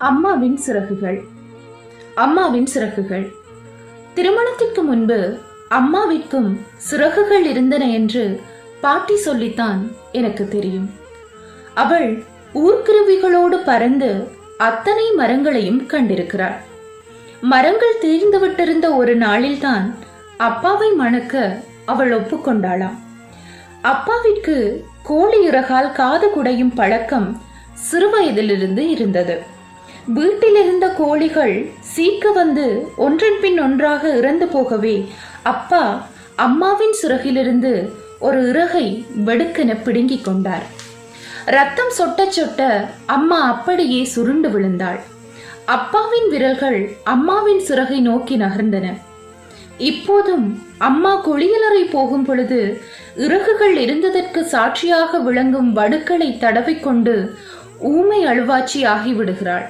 அம்மாவின் சிறகுகள். அம்மாவின் சிறகுகள். திருமணத்திற்கு முன்பு அம்மாவிற்கும் சிறகுகள் இருந்தன என்று பாட்டி சொல்லித்தான் எனக்கு தெரியும். அவள் ஊர்க்குருவிகளோடு பறந்து அத்தனை மரங்களையும் கண்டிருக்கிறாள். மரங்கள் தீர்ந்து விட்டிருந்த ஒரு நாளில்தான் அப்பாவை மணக்க அவள் ஒப்புக்கொண்டாளாம். அப்பாவிற்கு கோழி இறகால் காது குடையும் பழக்கம் சிறுவயதிலிருந்து இருந்தது. வீட்டில் இருந்த கோழிகள் சீக்க வந்து ஒன்றன் பின் ஒன்றாக இறந்து போகவே அப்பா அம்மாவின் சிறகிலிருந்து ஒரு இறகை வெடுக்கென பிடுங்கிக் கொண்டார். ரத்தம் சொட்ட சொட்ட அம்மா அப்படியே சுருண்டு விழுந்தாள். அப்பாவின் விரல்கள் அம்மாவின் சிறகை நோக்கி நகர்ந்தன. இப்போதும் அம்மா குளியலறை போகும் பொழுது இறகுகள் இருந்ததற்கு சாட்சியாக விளங்கும் வடுக்களை தடவிக்கொண்டு ஊமை அழுவாச்சி ஆகிவிடுகிறாள்